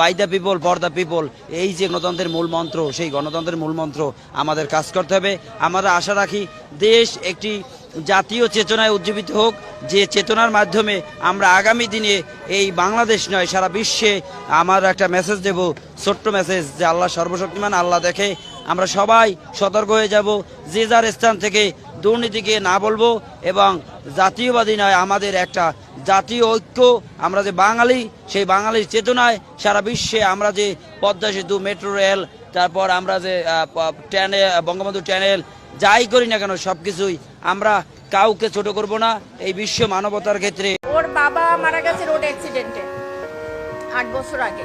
By the people for the people এই যে গণতন্ত্রের মূল মন্ত্র, সেই গণতন্ত্রের মূল মন্ত্র আমাদের কাজ করতে হবে। আমরা আশা রাখি দেশ একটি জাতীয় চেতনায় উজ্জীবিত হোক। যে চেতনার মাধ্যমে আমরা আগামী দিনে এই বাংলাদেশ নয়, সারা বিশ্বে আমার একটা মেসেজ দেব, ছোট্ট মেসেজ যে আল্লাহ সর্বশক্তিমান, আল্লাহ দেখে আমরা সবাই সতর্ক হয়ে যাব। যে যার স্থান থেকে দুর্নীতিকে না বলব এবং জাতীয়বাদী নয়, আমাদের একটা জাতীয় ঐক্য। আমরা যে বাঙালি, সেই বাঙালির চেতনায় সারা বিশ্বে আমরা যে পদ্মা সেতু, মেট্রো রেল, তারপর আমরা যে ট্যানে, বঙ্গবন্ধু ট্যানেল, যাই করি না কেন সব কিছুই আমরা কাউকে ছোট করব না। এই বিশ্ব মানবতার ক্ষেত্রে ওর বাবা মারা গেছে রোড অ্যাক্সিডেন্টে, আট বছর আগে।